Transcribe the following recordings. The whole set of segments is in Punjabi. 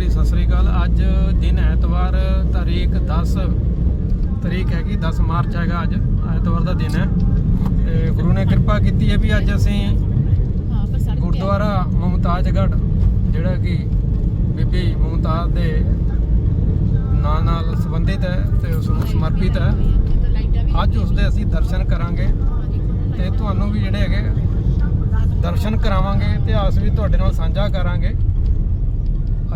ਵਾਰੀ ਸਤਿ ਸ੍ਰੀ ਅਕਾਲ। ਅੱਜ ਦਿਨ ਐਤਵਾਰ ਤਾਰੀਖ 10 ਤਰੀਕ ਹੈਗੀ 10 ਮਾਰਚ ਹੈਗਾ ਅੱਜ। ਐਤਵਾਰ ਦਾ ਦਿਨ ਹੈ। ਤੇ ਗੁਰੂ ਨੇ ਕਿਰਪਾ ਕੀਤੀ ਹੈ ਵੀ ਅੱਜ ਅਸੀਂ ਹਾਂ ਪਰ ਸੜਕ ਗੁਰਦੁਆਰਾ ਮੁਮਤਾਜਗੜ੍ਹ, ਜਿਹੜਾ ਕਿ ਬੀਬੀ ਮੁਮਤਾਜ਼ ਦੇ ਨਾਂ ਨਾਲ ਸੰਬੰਧਿਤ ਹੈ ਤੇ ਉਸ ਨੂੰ ਸਮਰਪਿਤ ਹੈ। ਅੱਜ ਉਸ ਦੇ ਅਸੀਂ ਦਰਸ਼ਨ ਕਰਾਂਗੇ ਤੇ ਤੁਹਾਨੂੰ ਵੀ ਜਿਹੜੇ ਹੈਗੇ ਦਰਸ਼ਨ ਕਰਾਵਾਂਗੇ, ਇਤਿਹਾਸ ਵੀ ਤੁਹਾਡੇ ਨਾਲ ਸਾਂਝਾ ਕਰਾਂਗੇ।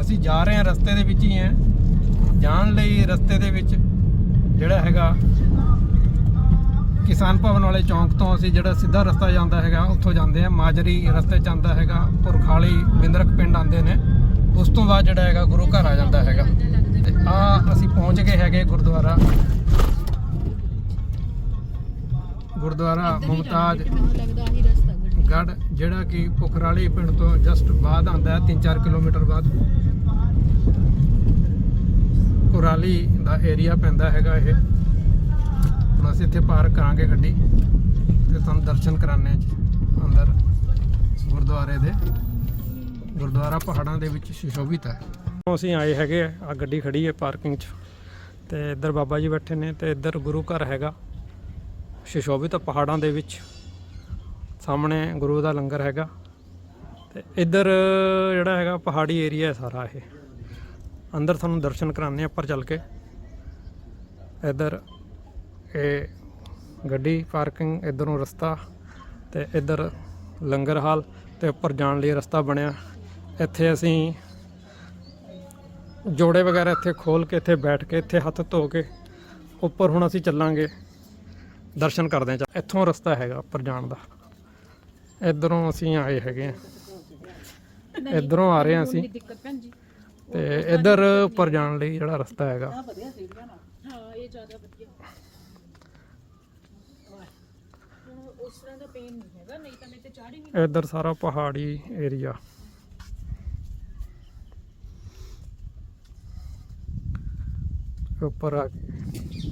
ਅਸੀਂ ਜਾ ਰਹੇ ਹਾਂ ਰਸਤੇ ਦੇ ਵਿੱਚ ਹੀ ਹਾਂ। ਜਾਣ ਲਈ ਰਸਤੇ ਦੇ ਵਿੱਚ ਜਿਹੜਾ ਹੈਗਾ ਕਿਸਾਨ ਭਵਨ ਵਾਲੇ ਚੌਂਕ ਤੋਂ ਅਸੀਂ ਜਿਹੜਾ ਸਿੱਧਾ ਰਸਤਾ ਜਾਂਦਾ ਹੈਗਾ ਉੱਥੋਂ ਜਾਂਦੇ ਹਾਂ। ਮਾਜਰੀ ਰਸਤੇ ਜਾਂਦਾ ਹੈਗਾ ਪੁਰਖਾਲੀ ਬਿੰਦਰਕ ਪਿੰਡ ਆਉਂਦੇ ਨੇ। ਉਸ ਤੋਂ ਬਾਅਦ ਜਿਹੜਾ ਹੈਗਾ ਗੁਰੂ ਘਰ ਆ ਜਾਂਦਾ ਹੈਗਾ। ਤੇ ਆ ਅਸੀਂ ਪਹੁੰਚ ਗਏ ਹੈਗੇ ਗੁਰਦੁਆਰਾ। ਗੁਰਦੁਆਰਾ ਮੁਮਤਾਜ ਗੜ ਜਿਹੜਾ ਕਿ ਪੁਖਰਾਲੀ ਪਿੰਡ ਤੋਂ ਜਸਟ ਬਾਅਦ ਆਉਂਦਾ ਹੈ 3-4 ਕਿਲੋਮੀਟਰ ਬਾਅਦ। ਕੁਰਾਲੀ ਦਾ ਏਰੀਆ ਪੈਂਦਾ ਹੈਗਾ ਇਹ। ਹੁਣ ਅਸੀਂ ਇੱਥੇ ਪਾਰਕ ਕਰਾਂਗੇ ਗੱਡੀ ਤੇ ਤੁਹਾਨੂੰ ਦਰਸ਼ਨ ਕਰਾਣੇ ਜੀ, ਅੰਦਰ ਗੁਰਦੁਆਰੇ ਦੇ। ਗੁਰਦੁਆਰਾ ਪਹਾੜਾਂ ਦੇ ਵਿੱਚ ਸੁਸ਼ੋਭਿਤ ਹੈ। ਅਸੀਂ ਆਏ ਹੈਗੇ ਆ ਗੱਡੀ ਖੜੀ ਹੈ ਪਾਰਕਿੰਗ 'ਚ। ਤੇ ਇੱਧਰ ਬਾਬਾ ਜੀ ਬੈਠੇ ਨੇ ਤੇ ਇੱਧਰ ਗੁਰੂ ਘਰ ਹੈਗਾ, ਸੁਸ਼ੋਭਿਤ ਪਹਾੜਾਂ ਦੇ ਵਿੱਚ। ਸਾਹਮਣੇ ਗੁਰੂ ਦਾ ਲੰਗਰ ਹੈਗਾ। ਤੇ ਇੱਧਰ ਜਿਹੜਾ ਹੈਗਾ ਪਹਾੜੀ ਏਰੀਆ ਹੈ ਸਾਰਾ ਇਹ। ਅੰਦਰ ਤੁਹਾਨੂੰ ਦਰਸ਼ਨ ਕਰਾਉਂਦੇ ਹਾਂ ਉੱਪਰ ਚੱਲ ਕੇ। ਇੱਧਰ ਇਹ ਗੱਡੀ ਪਾਰਕਿੰਗ ਇੱਧਰੋਂ ਰਸਤਾ ਤੇ ਇੱਧਰ ਲੰਗਰ ਹਾਲ ਤੇ ਉੱਪਰ ਜਾਣ ਲਈ ਰਸਤਾ ਬਣਿਆ। ਇੱਥੇ ਅਸੀਂ ਜੋੜੇ ਵਗੈਰਾ ਇੱਥੇ ਖੋਲ ਕੇ ਇੱਥੇ ਬੈਠ ਕੇ ਇੱਥੇ ਹੱਥ ਧੋ ਕੇ ਉੱਪਰ ਹੁਣ ਅਸੀਂ ਚੱਲਾਂਗੇ। ਦਰਸ਼ਨ ਕਰਦੇ ਹਾਂ। ਇੱਥੋਂ ਰਸਤਾ ਹੈਗਾ ਉੱਪਰ ਜਾਣ ਦਾ। ਇਧਰੋਂ ਅਸੀਂ ਆਏ ਹੈਗੇ ਆ ਇਧਰੋਂ ਆ ਰਹੇ ਹਾਂ ਅਸੀਂ। ਤੇ ਇਧਰ ਉੱਪਰ ਜਾਣ ਲਈ ਜਿਹੜਾ ਰਸਤਾ ਹੈਗਾ। ਹਾਂ ਇਹ ਜ਼ਿਆਦਾ ਵਧੀਆ। ਉਸ ਤਰ੍ਹਾਂ ਦਾ ਪੇਨ ਨਹੀਂ ਹੈਗਾ ਨਹੀਂ ਤਾਂ ਮੈਂ ਤੇ ਹੀ ਨਹੀਂ ਇਧਰ ਸਾਰਾ ਪਹਾੜੀ ਏਰੀਆ ਉੱਪਰ ਆ ਕੇ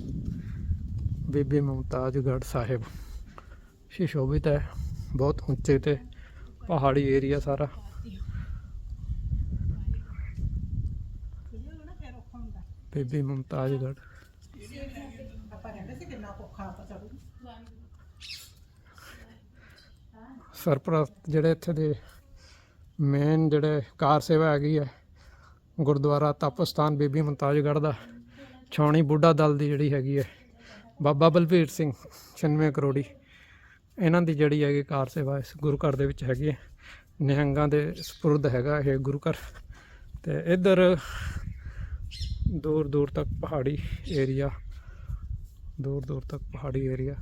ਬੀਬੀ ਮੁਮਤਾਜਗੜ੍ਹ ਸਾਹਿਬ। ਸ਼ਿਸ਼ੋਭਿਤ ਹੈ ਬਹੁਤ ਉੱਚੇ ਤੇ ਪਹਾੜੀ ਏਰੀਆ ਸਾਰਾ। ਬੀਬੀ ਮੁਮਤਾਜਗੜ੍ਹ ਸਰਪ੍ਰਸਤ ਜਿਹੜੇ ਇੱਥੇ ਦੇ ਮੇਨ ਜਿਹੜੇ ਕਾਰ ਸੇਵਾ ਹੈਗੀ ਹੈ, ਗੁਰਦੁਆਰਾ ਤਪਸਥਾਨ ਬੀਬੀ ਮੁਮਤਾਜਗੜ੍ਹ ਦਾ, ਛਾਉਣੀ ਬੁੱਢਾ ਦਲ ਦੀ ਜਿਹੜੀ ਹੈਗੀ ਹੈ, ਬਾਬਾ ਬਲਬੀਰ ਸਿੰਘ 96 ਕਰੋੜੀ। ਇਹਨਾਂ ਦੀ ਜਿਹੜੀ ਹੈਗੀ ਕਾਰ ਸੇਵਾ ਇਸ ਗੁਰੂ ਘਰ ਦੇ ਵਿੱਚ ਹੈਗੀ ਹੈ। ਨਿਹੰਗਾਂ ਦੇ ਸਪੁਰਦ ਹੈਗਾ ਇਹ ਗੁਰੂ ਘਰ। ਤੇ ਇੱਧਰ ਦੂਰ ਦੂਰ ਤੱਕ ਪਹਾੜੀ ਏਰੀਆ, ਦੂਰ ਦੂਰ ਤੱਕ ਪਹਾੜੀ ਏਰੀਆ।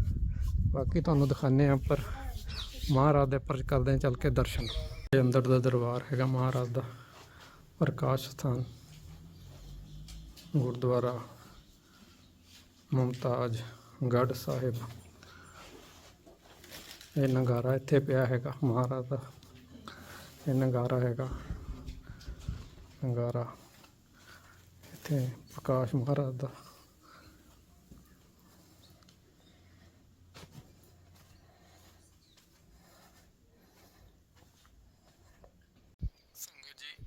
ਬਾਕੀ ਤੁਹਾਨੂੰ ਦਿਖਾਣੇ ਆ ਉੱਪਰ। ਮਹਾਰਾਜ ਦੇ ਉੱਪਰ ਕਰਦੇ ਹਾਂ, ਚੱਲ ਕੇ ਦਰਸ਼ਨ। ਇਹ ਅੰਦਰ ਦਾ ਦਰਬਾਰ ਹੈਗਾ, ਮਹਾਰਾਜ ਦਾ ਪ੍ਰਕਾਸ਼ ਸਥਾਨ। ਗੁਰਦੁਆਰਾ ਮੁਮਤਾਜ ਗੜ੍ਹ ਸਾਹਿਬ। ਇਹ ਨਗਾਰਾ ਇੱਥੇ ਪਿਆ ਹੈਗਾ, ਮਹਾਰਾਜ ਦਾ। ਇਹ ਨਗਾਰਾ ਹੈਗਾ, ਨਗਾਰਾ। ਇੱਥੇ ਪ੍ਰਕਾਸ਼ ਮਹਾਰਾਜ ਦਾ ਜੀ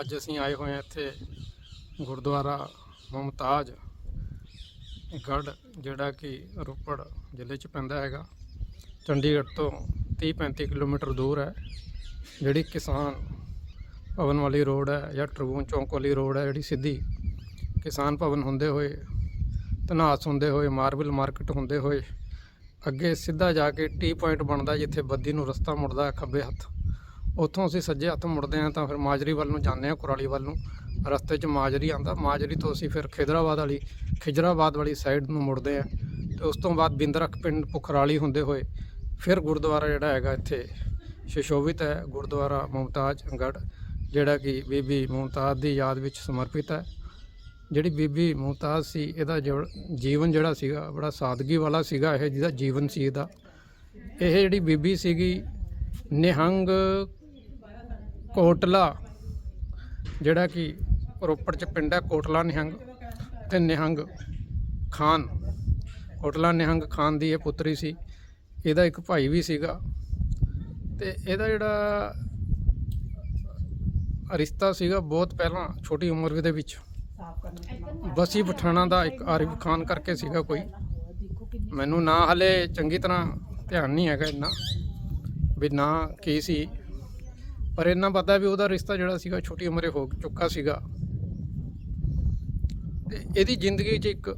ਅੱਜ ਅਸੀਂ ਆਏ ਹੋਏ ਹਾਂ ਇੱਥੇ ਗੁਰਦੁਆਰਾ ਮੁਮਤਾਜ ਗੜ੍ਹ, ਜਿਹੜਾ ਕਿ ਰੋਪੜ ਜ਼ਿਲ੍ਹੇ 'ਚ ਪੈਂਦਾ ਹੈਗਾ। ਚੰਡੀਗੜ੍ਹ ਤੋਂ 30-35 ਕਿਲੋਮੀਟਰ ਦੂਰ ਹੈ, ਜਿਹੜੀ ਕਿਸਾਨ ਭਵਨ ਵਾਲੀ ਰੋਡ ਹੈ ਜਾਂ ਟਰਬੂਨ ਚੌਂਕ ਵਾਲੀ ਰੋਡ ਹੈ, ਜਿਹੜੀ ਸਿੱਧੀ ਕਿਸਾਨ ਭਵਨ ਹੁੰਦੇ ਹੋਏ, ਧਨਾਸ ਹੁੰਦੇ ਹੋਏ, ਮਾਰਬਲ ਮਾਰਕੀਟ ਹੁੰਦੇ ਹੋਏ, ਅੱਗੇ ਸਿੱਧਾ ਜਾ ਕੇ ਟੀ ਪੁਆਇੰਟ ਬਣਦਾ ਜਿੱਥੇ ਬੱਦੀ ਨੂੰ ਰਸਤਾ ਮੁੜਦਾ ਹੈ ਖੱਬੇ ਹੱਥ। ਉੱਥੋਂ ਅਸੀਂ ਸੱਜੇ ਹੱਥ ਮੁੜਦੇ ਹਾਂ ਤਾਂ ਫਿਰ ਮਾਜਰੀ ਵੱਲ ਨੂੰ ਜਾਂਦੇ ਹਾਂ, ਕੁਰਾਲੀ ਵੱਲ ਨੂੰ। ਰਸਤੇ 'ਚ ਮਾਜਰੀ ਆਂਦਾ ਮਾਜਰੀ ਤੋਂ ਅਸੀਂ ਫਿਰ ਖਿਦਰਾਬਾਦ ਵਾਲੀ, ਖਿਜਰਾਬਾਦ ਵਾਲੀ ਸਾਈਡ ਨੂੰ ਮੁੜਦੇ ਹਾਂ। ਤੇ ਉਸ ਤੋਂ ਬਾਅਦ ਬਿੰਦਰਖ ਪਿੰਡ ਪੁਖਰਾਲੀ ਹੁੰਦੇ ਹੋਏ ਫਿਰ ਗੁਰਦੁਆਰਾ ਜਿਹੜਾ ਹੈਗਾ ਇੱਥੇ ਸ਼ਿਸ਼ੋਭਿਤ ਹੈ। ਗੁਰਦੁਆਰਾ ਮੁਮਤਾਜ ਗੜ੍ਹ, ਜਿਹੜਾ ਕਿ ਬੀਬੀ ਮੁਮਤਾਜ਼ ਦੀ ਯਾਦ ਵਿੱਚ ਸਮਰਪਿਤ ਹੈ। ਜਿਹੜੀ ਬੀਬੀ ਮੁਮਤਾਜ਼ ਸੀ, ਇਹਦਾ ਜੀਵਨ ਜਿਹੜਾ ਸੀਗਾ, ਬੜਾ ਸਾਦਗੀ ਵਾਲਾ ਸੀਗਾ ਇਹ, ਜਿਹਦਾ ਜੀਵਨ ਸੀ ਇਹਦਾ। ਇਹ ਜਿਹੜੀ ਬੀਬੀ ਸੀਗੀ, ਨਿਹੰਗ ਕੋਟਲਾ, ਜਿਹੜਾ ਕਿ ਰੋਪੜ ਚ ਪਿੰਡ ਹੈ ਕੋਟਲਾ ਨਿਹੰਗ ਤੇ ਨਿਹੰਗ ਖਾਨ। ਕੋਟਲਾ ਨਿਹੰਗ ਖਾਨ ਦੀ ਇਹ ਪੁੱਤਰੀ ਸੀ, ਇਹਦਾ ਇੱਕ ਭਾਈ ਵੀ ਸੀਗਾ। ਤੇ ਇਹਦਾ ਜਿਹੜਾ ਰਿਸ਼ਤਾ ਸੀਗਾ ਬਹੁਤ ਪਹਿਲਾਂ, ਛੋਟੀ ਉਮਰ ਦੇ ਵਿੱਚ। ਬਸੀ ਪਠਾਣਾ ਦਾ ਇੱਕ ਆਰਿਫ ਖਾਨ ਕਰਕੇ ਸੀਗਾ ਕੋਈ। ਮੈਨੂੰ ਨਾ ਹਲੇ ਚੰਗੀ ਤਰ੍ਹਾਂ ਧਿਆਨ ਨਹੀਂ ਹੈਗਾ ਇੰਨਾ ਵੀ ਨਾ ਕੀ ਸੀ। ਪਰ ਇੰਨਾ ਪਤਾ ਵੀ ਉਹਦਾ ਰਿਸ਼ਤਾ ਜਿਹੜਾ ਸੀਗਾ ਛੋਟੀ ਉਮਰੇ ਹੋ ਚੁੱਕਾ ਸੀਗਾ। ਤੇ ਇਹਦੀ ਜ਼ਿੰਦਗੀ 'ਚ ਇੱਕ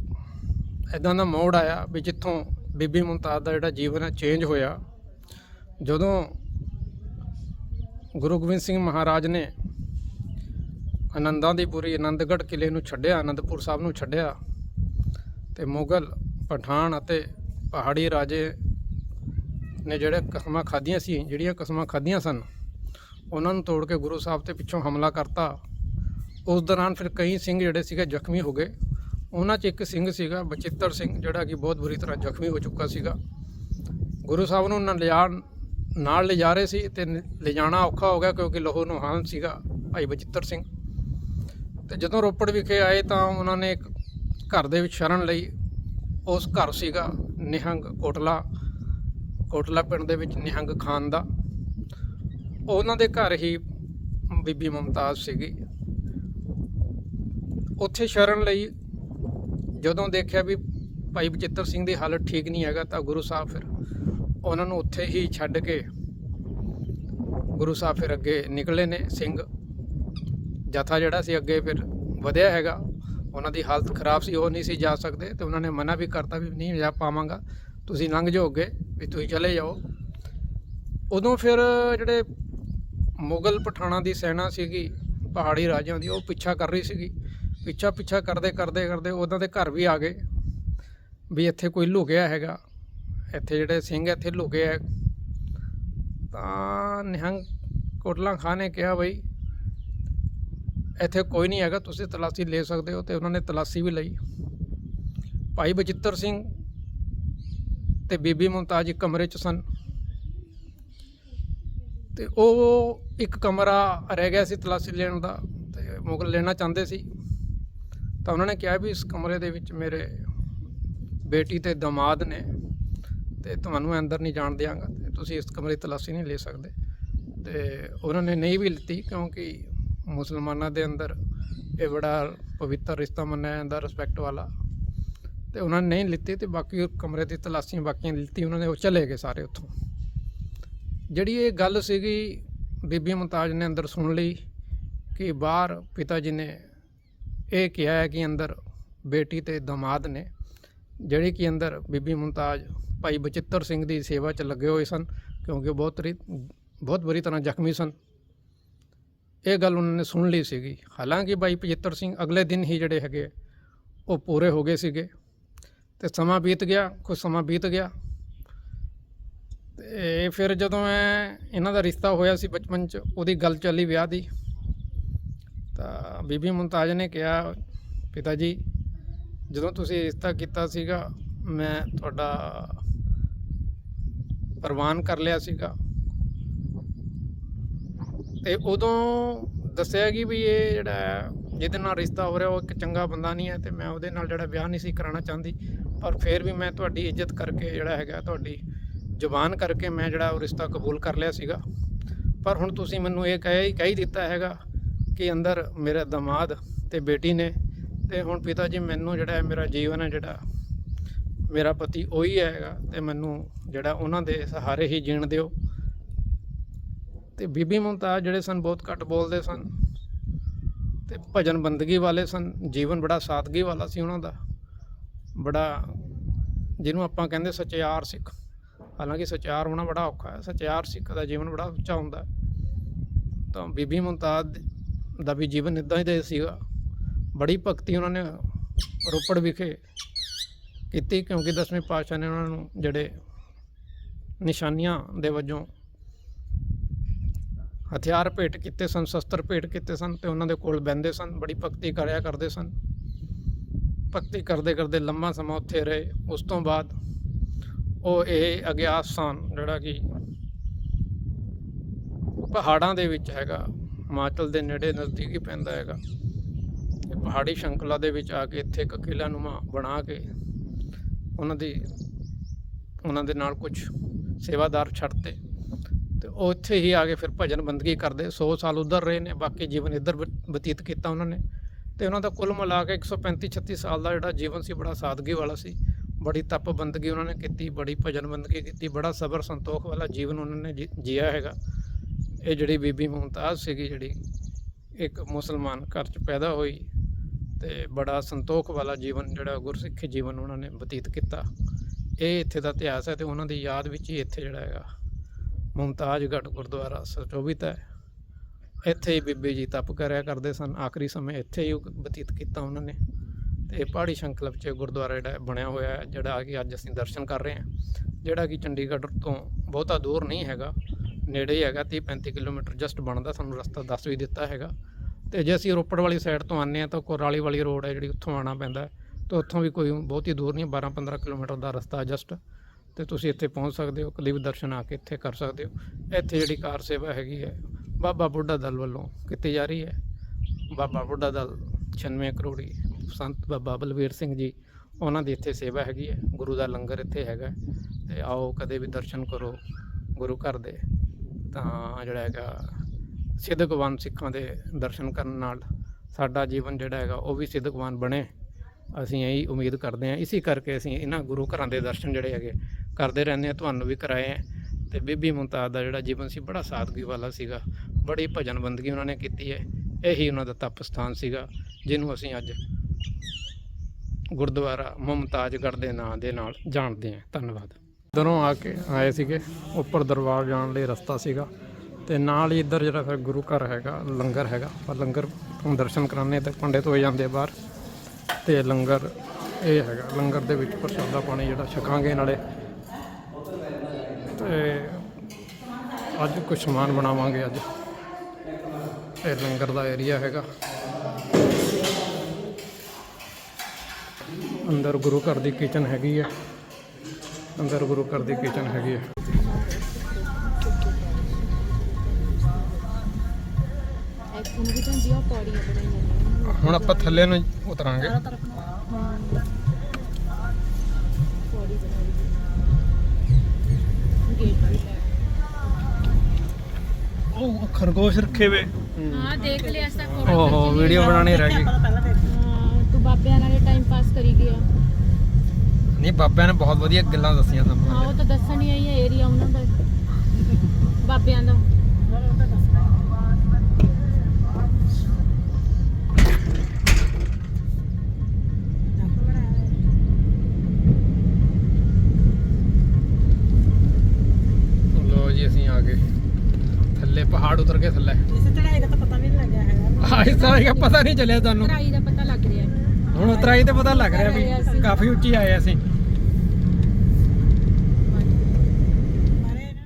ਐਦਾਂ ਦਾ ਮੋੜ ਆਇਆ ਵੀ ਜਿੱਥੋਂ ਬੀਬੀ ਮੁਮਤਾਜ਼ ਦਾ ਜਿਹੜਾ ਜੀਵਨ ਹੈ ਚੇਂਜ ਹੋਇਆ। ਜਦੋਂ ਗੁਰੂ ਗੋਬਿੰਦ ਸਿੰਘ ਮਹਾਰਾਜ ਨੇ ਆਨੰਦਾਂ ਦੀ ਪੂਰੀ ਆਨੰਦਗੜ੍ਹ ਕਿਲੇ ਨੂੰ ਛੱਡਿਆ, ਆਨੰਦਪੁਰ ਸਾਹਿਬ ਨੂੰ ਛੱਡਿਆ ਤੇ ਮੁਗਲ ਪਠਾਨ ਅਤੇ ਪਹਾੜੀ ਰਾਜੇ ਨੇ ਜਿਹੜੇ ਕਸਮਾਂ ਖਾਧੀਆਂ ਸੀ, ਜਿਹੜੀਆਂ ਕਸਮਾਂ ਖਾਧੀਆਂ ਸਨ, ਉਹਨਾਂ ਨੂੰ ਤੋੜ ਕੇ ਗੁਰੂ ਸਾਹਿਬ ਤੇ ਪਿੱਛੋਂ ਹਮਲਾ ਕਰਤਾ। ਉਸ ਦੌਰਾਨ ਫਿਰ ਕਈ ਸਿੰਘ ਜਿਹੜੇ ਸੀਗੇ ਜ਼ਖਮੀ ਹੋ ਗਏ। ਉਹਨਾਂ 'ਚ ਇੱਕ ਸਿੰਘ ਸੀਗਾ, ਬਚਿੱਤਰ ਸਿੰਘ, ਜਿਹੜਾ ਕਿ ਬਹੁਤ ਬੁਰੀ ਤਰ੍ਹਾਂ ਜ਼ਖਮੀ ਹੋ ਚੁੱਕਾ ਸੀਗਾ। ਗੁਰੂ ਸਾਹਿਬ ਨੂੰ ਨਾਲ ਲਿਜਾ ਨਾਲ ਲਿਜਾ ਰਹੇ ਸੀ ਤੇ ਨ- ਲਿਜਾਣਾ ਔਖਾ ਹੋ ਗਿਆ ਕਿਉਂਕਿ ਲਹੂ ਹਾਨ ਸੀਗਾ ਭਾਈ ਬਚਿੱਤਰ ਸਿੰਘ। ਤੇ ਜਦੋਂ ਰੋਪੜ ਵਿਖੇ ਆਏ ਤਾਂ ਉਹਨਾਂ ਨੇ ਇੱਕ ਘਰ ਦੇ ਵਿੱਚ ਸ਼ਰਨ ਲਈ, ਉਸ ਘਰ ਸੀਗਾ ਨਿਹੰਗ ਕੋਟਲਾ ਕੋਟਲਾ ਪਿੰਡ ਦੇ ਵਿੱਚ ਨਿਹੰਗ ਖਾਨ ਦਾ। ਉਹਨਾਂ ਦੇ ਘਰ ਹੀ ਬੀਬੀ ਮੁਮਤਾਜ਼ ਸੀਗੀ। ਉੱਥੇ ਸ਼ਰਨ ਲਈ ਜਦੋਂ ਦੇਖਿਆ ਵੀ ਭਾਈ ਬਚਿੱਤਰ ਸਿੰਘ ਦੀ ਹਾਲਤ ਠੀਕ ਨਹੀਂ ਹੈਗਾ ਤਾਂ ਗੁਰੂ ਸਾਹਿਬ ਫਿਰ ਉਹਨਾਂ ਨੂੰ ਉੱਥੇ ਹੀ ਛੱਡ ਕੇ ਗੁਰੂ ਸਾਹਿਬ ਫਿਰ ਅੱਗੇ ਨਿਕਲੇ ਨੇ ਸਿੰਘ। ਜਥਾ ਜਿਹੜਾ ਸੀ ਅੱਗੇ ਫਿਰ ਵਧਿਆ ਹੈਗਾ, ਉਹਨਾਂ ਦੀ ਹਾਲਤ ਖਰਾਬ ਸੀ, ਉਹ ਨਹੀਂ ਸੀ ਜਾ ਸਕਦੇ, ਤੇ ਉਹਨਾਂ ਨੇ ਮਨਾ ਵੀ ਕਰਤਾ ਵੀ ਨਹੀਂ ਜਾ ਪਾਵਾਂਗਾ, ਤੁਸੀਂ ਲੰਘ ਜਾਓ ਅੱਗੇ ਵੀ ਤੁਸੀਂ ਚਲੇ ਜਾਓ। ਉਦੋਂ ਫਿਰ ਜਿਹੜੇ ਮੁਗਲ ਪਠਾਣਾ ਦੀ ਸੈਨਾ ਸੀਗੀ, ਪਹਾੜੀ ਰਾਜਿਆਂ ਦੀ, ਉਹ ਪਿੱਛਾ ਕਰ ਰਹੀ ਸੀਗੀ। ਪਿੱਛਾ ਪਿੱਛਾ ਕਰਦੇ ਕਰਦੇ ਕਰਦੇ ਉਹਨਾਂ ਦੇ ਘਰ ਵੀ ਆ ਗਏ, ਵੀ ਇੱਥੇ ਕੋਈ ਲੁਕਿਆ ਹੈਗਾ, ਇੱਥੇ ਜਿਹੜੇ ਸਿੰਘ ਇੱਥੇ ਲੁਕੇ ਹੈ ਤਾਂ ਨਿਹੰਗ ਕੋਟਲਾ ਖਾਨ ਨੇ ਕਿਹਾ ਬਈ ਇੱਥੇ ਕੋਈ ਨਹੀਂ ਹੈਗਾ, ਤੁਸੀਂ ਤਲਾਸ਼ੀ ਲੈ ਸਕਦੇ ਹੋ ਤੇ ਉਹਨਾਂ ਨੇ ਤਲਾਸ਼ੀ ਵੀ ਲਈ। ਭਾਈ ਬਚਿੱਤਰ ਸਿੰਘ ਤੇ ਬੀਬੀ ਮੁਮਤਾਜ਼ ਇੱਕ ਕਮਰੇ 'ਚ ਸਨ। ਤੇ ਉਹ ਇੱਕ ਕਮਰਾ ਰਹਿ ਗਿਆ ਸੀ ਤਲਾਸ਼ੀ ਲੈਣ ਦਾ ਤੇ ਮੁਗਲ ਲੈਣਾ ਚਾਹੁੰਦੇ ਸੀ। ਤਾਂ ਉਹਨਾਂ ਨੇ ਕਿਹਾ ਵੀ ਇਸ ਕਮਰੇ ਦੇ ਵਿੱਚ ਮੇਰੇ ਬੇਟੀ ਤੇ ਦਮਾਦ ਨੇ ਤੇ ਤੁਹਾਨੂੰ ਅੰਦਰ ਨਹੀਂ ਜਾਣ ਦਿਆਂਗਾ ਤੇ ਤੁਸੀਂ ਇਸ ਕਮਰੇ ਤਲਾਸ਼ੀ ਨਹੀਂ ਲੈ ਸਕਦੇ। ਤੇ ਉਹਨਾਂ ਨੇ ਨਹੀਂ ਵੀ ਲਿੱਤੀ ਕਿਉਂਕਿ ਮੁਸਲਮਾਨਾਂ ਦੇ ਅੰਦਰ, ਇਹ ਬੜਾ ਪਵਿੱਤਰ ਰਿਸ਼ਤਾ ਮੰਨਿਆ ਜਾਂਦਾ ਰਿਸਪੈਕਟ ਵਾਲਾ। ਤੇ ਉਹਨਾਂ ਨੇ ਨਹੀਂ ਲਿੱਤੀ ਤੇ ਬਾਕੀ ਕਮਰੇ ਦੀ ਤਲਾਸੀਆਂ ਬਾਕੀਆਂ ਲਿੱਤੀ, ਉਹਨਾਂ ਨੇ ਉਹ ਚਲੇ ਗਏ ਸਾਰੇ ਉੱਥੋਂ। ਜਿਹੜੀ ਇਹ ਗੱਲ ਸੀਗੀ, ਬੀਬੀ ਮੁਮਤਾਜ਼ ਨੇ ਅੰਦਰ ਸੁਣ ਲਈ ਕਿ ਬਾਹਰ ਪਿਤਾ ਜੀ ਨੇ ਇਹ ਕਿਹਾ ਹੈ ਕਿ ਅੰਦਰ ਬੇਟੀ ਤੇ ਦਮਾਦ ਨੇ, ਜਿਹੜੇ ਕਿ ਅੰਦਰ ਬੀਬੀ ਮੁਮਤਾਜ਼ ਭਾਈ ਬਚਿੱਤਰ ਸਿੰਘ ਦੀ ਸੇਵਾ 'ਚ ਲੱਗੇ ਹੋਏ ਸਨ, ਕਿਉਂਕਿ ਉਹ ਬਹੁਤ ਬਹੁਤ ਬੁਰੀ ਤਰ੍ਹਾਂ ਜ਼ਖਮੀ ਸਨ। ਇਹ ਗੱਲ ਉਹਨਾਂ ਨੇ ਸੁਣ ਲਈ ਸੀਗੀ। ਹਾਲਾਂਕਿ ਬਾਈ ਪਜਿੱਤਰ ਸਿੰਘ ਅਗਲੇ ਦਿਨ ਹੀ ਜਿਹੜੇ ਹੈਗੇ ਉਹ ਪੂਰੇ ਹੋ ਗਏ ਸੀਗੇ ਤੇ ਸਮਾਂ ਬੀਤ ਗਿਆ ਕੁਝ ਸਮਾਂ ਬੀਤ ਗਿਆ ਤੇ ਫਿਰ ਜਦੋਂ ਮੈਂ ਇਹਨਾਂ ਦਾ ਰਿਸ਼ਤਾ ਹੋਇਆ ਸੀ ਬਚਪਨ 'ਚ, ਉਹਦੀ ਗੱਲ ਚੱਲੀ ਵਿਆਹ ਦੀ। ਤਾਂ ਬੀਬੀ ਮੁਮਤਾਜ਼ ਨੇ ਕਿਹਾ, ਪਿਤਾ ਜੀ, ਜਦੋਂ ਤੁਸੀਂ ਰਿਸ਼ਤਾ ਕੀਤਾ ਸੀਗਾ, ਮੈਂ ਤੁਹਾਡਾ ਪ੍ਰਵਾਨ ਕਰ ਲਿਆ ਸੀਗਾ। ਤੇ ਉਦੋਂ ਦੱਸਿਆ ਕਿ ਵੀ ਇਹ ਜਿਹੜਾ ਜਿਹਦੇ ਨਾਲ ਰਿਸ਼ਤਾ ਹੋ ਰਿਹਾ, ਉਹ ਇੱਕ ਚੰਗਾ ਬੰਦਾ ਨਹੀਂ ਹੈ ਤੇ ਮੈਂ ਉਹਦੇ ਨਾਲ ਜਿਹੜਾ ਵਿਆਹ ਨਹੀਂ ਸੀ ਕਰਾਉਣਾ ਚਾਹੁੰਦੀ। ਪਰ ਫਿਰ ਵੀ ਮੈਂ ਤੁਹਾਡੀ ਇੱਜ਼ਤ ਕਰਕੇ ਜਿਹੜਾ ਹੈਗਾ, ਤੁਹਾਡੀ ਜ਼ੁਬਾਨ ਕਰਕੇ ਮੈਂ ਜਿਹੜਾ ਉਹ ਰਿਸ਼ਤਾ ਕਬੂਲ ਕਰ ਲਿਆ ਸੀਗਾ। ਪਰ ਹੁਣ ਤੁਸੀਂ ਮੈਨੂੰ ਇਹ ਕਹਿ ਹੀ ਕਹਿ ਦਿੱਤਾ ਹੈਗਾ ਕਿ ਅੰਦਰ ਮੇਰਾ ਦਮਾਦ ਤੇ ਬੇਟੀ ਨੇ ਤੇ ਹੁਣ ਪਿਤਾ ਜੀ ਮੈਨੂੰ ਜਿਹੜਾ ਮੇਰਾ ਜੀਵਨ ਹੈ ਜਿਹੜਾ, ਮੇਰਾ ਪਤੀ ਉਹੀ ਹੈਗਾ ਤੇ ਮੈਨੂੰ ਜਿਹੜਾ ਉਹਨਾਂ ਦੇ ਸਹਾਰੇ ਹੀ ਜੀਣ ਦਿਓ। ਤੇ ਬੀਬੀ ਮੁਮਤਾਜ਼ ਜਿਹੜੇ ਸਨ ਬਹੁਤ ਘੱਟ ਬੋਲਦੇ ਸਨ। ਤੇ ਭਜਨ ਬੰਦਗੀ ਵਾਲੇ ਸਨ। ਜੀਵਨ ਬੜਾ ਸਾਦਗੀ ਵਾਲਾ ਸੀ ਉਹਨਾਂ ਦਾ। ਬੜਾ ਜਿਹਨੂੰ ਆਪਾਂ ਕਹਿੰਦੇ ਸਚਿਆਰ ਸਿੱਖ। ਹਾਲਾਂਕਿ ਸਚਿਆਰ ਹੋਣਾ ਬੜਾ ਔਖਾ ਹੈ। ਸਚਿਆਰ ਸਿੱਖ ਦਾ ਜੀਵਨ ਬੜਾ ਉੱਚਾ ਹੁੰਦਾ ਤਾਂ ਬੀਬੀ ਮੁਮਤਾਜ਼ ਦਾ ਵੀ ਜੀਵਨ ਇਦਾਂ ਹੀ ਦੇ ਸੀਗਾ। ਬੜੀ ਭਗਤੀ ਉਹਨਾਂ ਨੇ ਰੋਪੜ ਵਿਖੇ ਕੀਤੀ ਕਿਉਂਕਿ ਦਸਵੇਂ ਪਾਤਸ਼ਾਹ ਨੇ ਉਹਨਾਂ ਨੂੰ ਜਿਹੜੇ ਨਿਸ਼ਾਨੀਆਂ ਦੇ ਵਜੋਂ ਹਥਿਆਰ ਭੇਟ ਕੀਤੇ ਸਨ, ਸ਼ਸਤਰ ਭੇਟ ਕੀਤੇ ਸਨ ਤੇ ਉਹਨਾਂ ਦੇ ਕੋਲ ਬੈੰਦੇ ਸਨ, ਬੜੀ ਭਗਤੀ ਕਰਿਆ ਕਰਦੇ ਸਨ। ਭਗਤੀ ਕਰਦੇ ਕਰਦੇ ਲੰਮਾ ਸਮਾਂ ਉੱਥੇ ਰਹੇ। ਉਸ ਤੋਂ ਬਾਅਦ ਉਹ ਇਹ ਅਗਿਆਸ ਸਥਾਨ ਜਿਹੜਾ ਕਿ ਪਹਾੜਾਂ ਦੇ ਵਿੱਚ ਹੈਗਾ, ਹਿਮਾਚਲ ਦੇ ਨੇੜੇ ਨਜ਼ਦੀਕ ਹੀ ਪੈਂਦਾ ਹੈਗਾ। ਇਹ ਪਹਾੜੀ ਸ਼ੰਕਲਾ ਦੇ ਵਿੱਚ ਆ ਕੇ ਇੱਥੇ ਇੱਕ ਕਿਲਾ ਨੂਮਾ ਬਣਾ ਕੇ ਉਹਨਾਂ ਦੀ, ਉਹਨਾਂ ਦੇ ਨਾਲ ਕੁਝ ਸੇਵਾਦਾਰ ਛੱਡਤੇ। ਤੇ ਉਹ ਇੱਥੇ ਹੀ ਆ ਕੇ ਫਿਰ ਭਜਨ ਬੰਦਗੀ ਕਰਦੇ 100 ਸਾਲ ਉਧਰ ਰਹੇ ਨੇ, ਬਾਕੀ ਜੀਵਨ ਇੱਧਰ ਬ- ਬਤੀਤ ਕੀਤਾ ਉਹਨਾਂ ਨੇ। ਤੇ ਉਹਨਾਂ ਦਾ ਕੁੱਲ ਮਿਲਾ ਕੇ 135 36 ਸਾਲ ਦਾ ਜਿਹੜਾ ਜੀਵਨ ਸੀ, ਬੜਾ ਸਾਦਗੀ ਵਾਲਾ ਸੀ। ਬੜੀ ਤਪ ਬੰਦਗੀ ਉਹਨਾਂ ਨੇ ਕੀਤੀ, ਬੜੀ ਭਜਨ ਬੰਦਗੀ ਕੀਤੀ, ਬੜਾ ਸਬਰ ਸੰਤੋਖ ਵਾਲਾ ਜੀਵਨ ਉਹਨਾਂ ਨੇ ਜੀ- ਜੀਆ ਹੈਗਾ। ਇਹ ਜਿਹੜੀ ਬੀਬੀ ਮੁਮਤਾਜ਼ ਸੀਗੀ, ਜਿਹੜੀ ਇੱਕ ਮੁਸਲਮਾਨ ਘਰ 'ਚ ਪੈਦਾ ਹੋਈ, ਤੇ ਬੜਾ ਸੰਤੋਖ ਵਾਲਾ ਜੀਵਨ, ਜਿਹੜਾ ਗੁਰਸਿੱਖੀ ਜੀਵਨ ਉਹਨਾਂ ਨੇ ਬਤੀਤ ਕੀਤਾ। ਇਹ ਇੱਥੇ ਦਾ ਇਤਿਹਾਸ ਹੈ ਤੇ ਉਹਨਾਂ ਦੀ ਯਾਦ ਵਿੱਚ ਹੀ ਇੱਥੇ ਜਿਹੜਾ ਹੈਗਾ। ਮੁਮਤਾਜ਼ਗੜ੍ਹ ਗੁਰਦੁਆਰਾ ਸੁਸ਼ੋਭਿਤ ਹੈ। ਇੱਥੇ ਹੀ ਬੀਬੀ ਜੀ ਤਪ ਕਰਿਆ ਕਰਦੇ ਸਨ। ਆਖਰੀ ਸਮੇਂ ਇੱਥੇ ਹੀ ਬਤੀਤ ਕੀਤਾ ਉਹਨਾਂ ਨੇ। ਤੇ ਪਹਾੜੀ ਸੰਕਲਪ 'ਚ ਗੁਰਦੁਆਰਾ ਜਿਹੜਾ ਬਣਿਆ ਹੋਇਆ ਹੈ, ਜਿਹੜਾ ਕਿ ਅੱਜ ਅਸੀਂ ਦਰਸ਼ਨ ਕਰ ਰਹੇ ਹਾਂ। ਜਿਹੜਾ ਕਿ ਚੰਡੀਗੜ੍ਹ ਤੋਂ ਬਹੁਤਾ ਦੂਰ ਨਹੀਂ ਹੈਗਾ। ਨੇੜੇ ਹੀ ਹੈਗਾ 30 35 ਕਿਲੋਮੀਟਰ ਜਸਟ ਬਣਦਾ, ਸਾਨੂੰ ਰਸਤਾ ਦੱਸ ਵੀ ਦਿੱਤਾ ਹੈਗਾ। ਤੇ ਜੇ ਅਸੀਂ ਰੋਪੜ ਵਾਲੀ ਸਾਈਡ ਤੋਂ ਆਉਂਦੇ ਹਾਂ, ਤਾਂ ਕੋਰਾਲੀ ਵਾਲੀ ਰੋਡ ਹੈ, ਜਿਹੜੀ ਉੱਥੋਂ ਆਉਣਾ ਪੈਂਦਾ ਤਾਂ ਉੱਥੋਂ ਵੀ ਕੋਈ ਬਹੁਤੀ ਦੂਰ ਨਹੀਂ 12 15 ਕਿਲੋਮੀਟਰ ਦਾ ਰਸਤਾ ਜਸਟ ਤੇ ਤੁਸੀਂ ਇੱਥੇ ਪਹੁੰਚ ਸਕਦੇ ਹੋ ਕਦੀ ਵੀ ਦਰਸ਼ਨ ਆ ਕੇ ਇੱਥੇ ਕਰ ਸਕਦੇ ਹੋ। ਇੱਥੇ ਜਿਹੜੀ ਕਾਰ ਸੇਵਾ ਹੈਗੀ ਹੈ, ਬਾਬਾ ਬੁੱਢਾ ਦਲ ਵੱਲੋਂ ਕੀਤੀ ਜਾ ਰਹੀ ਹੈ। ਬਾਬਾ ਬੁੱਢਾ ਦਲ 96 ਕਰੋੜੀ ਸੰਤ ਬਾਬਾ ਬਲਵੀਰ ਸਿੰਘ ਜੀ, ਉਹਨਾਂ ਦੀ ਇੱਥੇ ਸੇਵਾ ਹੈਗੀ ਹੈ। ਗੁਰੂ ਦਾ ਲੰਗਰ ਇੱਥੇ ਹੈਗਾ ਤੇ ਆਓ ਕਦੇ ਵੀ ਦਰਸ਼ਨ ਕਰੋ ਗੁਰੂ ਘਰ ਦੇ। ਤਾਂ ਜਿਹੜਾ ਹੈਗਾ ਸਿੱਧਕਵਾਨ ਸਿੱਖਾਂ ਦੇ ਦਰਸ਼ਨ ਕਰਨ ਨਾਲ ਸਾਡਾ ਜੀਵਨ ਜਿਹੜਾ ਹੈਗਾ, ਉਹ ਵੀ ਸਿੱਧਕਵਾਨ ਬਣੇ। ਅਸੀਂ ਇਹੀ ਉਮੀਦ ਕਰਦੇ ਹਾਂ। ਇਸੇ ਕਰਕੇ ਅਸੀਂ ਇਹਨਾਂ ਗੁਰੂ ਘਰਾਂ ਦੇ ਦਰਸ਼ਨ ਜਿਹੜੇ ਹੈਗੇ ਕਰਦੇ ਰਹਿੰਦੇ ਹਾਂ, ਤੁਹਾਨੂੰ ਵੀ ਕਰਾਏ ਹੈ। ਤੇ ਬੀਬੀ ਮੁਮਤਾਜ਼ ਦਾ ਜਿਹੜਾ ਜੀਵਨ ਸੀ, ਬੜਾ ਸਾਦਗੀ ਵਾਲਾ ਸੀਗਾ। ਬੜੀ ਭਜਨ ਬੰਦਗੀ ਉਹਨਾਂ ਨੇ ਕੀਤੀ ਹੈ। ਇਹੀ ਉਹਨਾਂ ਦਾ ਤਪ ਸਥਾਨ ਸੀਗਾ, ਜਿਹਨੂੰ ਅਸੀਂ ਅੱਜ ਗੁਰਦੁਆਰਾ ਮੁਮਤਾਜ਼ਗੜ੍ਹ ਦੇ ਨਾਂ ਦੇ ਨਾਲ ਜਾਣਦੇ ਹਾਂ। ਧੰਨਵਾਦ। ਇੱਧਰੋਂ ਆ ਕੇ ਆਏ ਸੀਗੇ, ਉੱਪਰ ਦਰਬਾਰ ਜਾਣ ਲਈ ਰਸਤਾ ਸੀਗਾ। ਤੇ ਨਾਲ ਹੀ ਇੱਧਰ ਜਿਹੜਾ ਫਿਰ ਗੁਰੂ ਘਰ ਹੈਗਾ, ਲੰਗਰ ਹੈਗਾ। ਆਪਾਂ ਲੰਗਰ ਤੋਂ ਦਰਸ਼ਨ ਕਰਾਣੇ ਤੇ ਪੰਡਿਤ ਹੋ ਜਾਂਦੇ ਬਾਹਰ। ਤੇ ਲੰਗਰ ਇਹ ਹੈਗਾ, ਲੰਗਰ ਦੇ ਵਿੱਚ ਪ੍ਰਸ਼ਾਦਾ ਪਾਣੀ ਜਿਹੜਾ ਛਕਾਂਗੇ ਨਾਲੇ। ਤੇ ਅੱਜ ਕੁਝ ਸਮਾਨ ਬਣਾਵਾਂਗੇ ਅੱਜ। ਇਹ ਲੰਗਰ ਦਾ ਏਰੀਆ ਹੈਗਾ। ਅੰਦਰ ਗੁਰੂ ਘਰ ਦੀ ਕਿਚਨ ਹੈਗੀ ਹੈ। ਅੰਦਰ ਗੁਰੂ ਘਰ ਦੀ ਕਿਚਨ ਹੈਗੀ ਹੈ। ਹੁਣ ਆਪਾਂ ਥੱਲੇ ਨੂੰ ਉਤਰਾਂਗੇ। ਖਰਗੋਸ਼ ਰੱਖੇ ਵੇ। ਹਾਂ ਦੇਖ ਲਿਆ ਅਸਾਂ ਫੋਟੋ ਓਹੋ ਵੀਡੀਓ ਬਣਾਣੀ ਰਹਿ ਗਈ। ਹਾਂ ਤੂੰ ਬਾਬਿਆਂ ਨਾਲ ਟਾਈਮ ਪਾਸ ਕਰੀ ਗਿਆ ਨਹੀਂ ਬਾਬਿਆਂ ਨੇ ਬਹੁਤ ਵਧੀਆ ਗੱਲਾਂ ਦੱਸੀਆਂ ਹਾਂ ਸਾਨੂੰ ਉਹ ਤਾਂ ਦੱਸਣ ਹੀ ਆਈ ਹੈ ਏਰੀਆ ਉਹਨਾਂ ਦਾ। ਬਾਬਿਆਂ ਦਾ ਲੋ ਜੀ ਅਸੀਂ ਆ ਗਏ ਥੱਲੇ ਪਹਾੜ ਉਤਰ ਕੇ ਥੱਲੇ। ਇਸ ਚੜਾਈ ਦਾ ਤਾਂ ਪਤਾ ਵੀ ਨਹੀਂ ਲੱਗਿਆ ਹੈਗਾ। ਇਸ ਤਰ੍ਹਾਂ ਦਾ ਪਤਾ ਨਹੀਂ ਚੱਲਿਆ ਤੁਹਾਨੂੰ। ਪੜਾਈ ਦਾ ਪਤਾ ਲੱਗ ਰਿਹਾ। ਹੁਣ ਉਤਰਾਈ ਤੇ ਪਤਾ ਲੱਗ ਰਿਹਾ ਵੀ ਕਾਫੀ ਉੱਚੀ ਆਏ ਅਸੀਂ।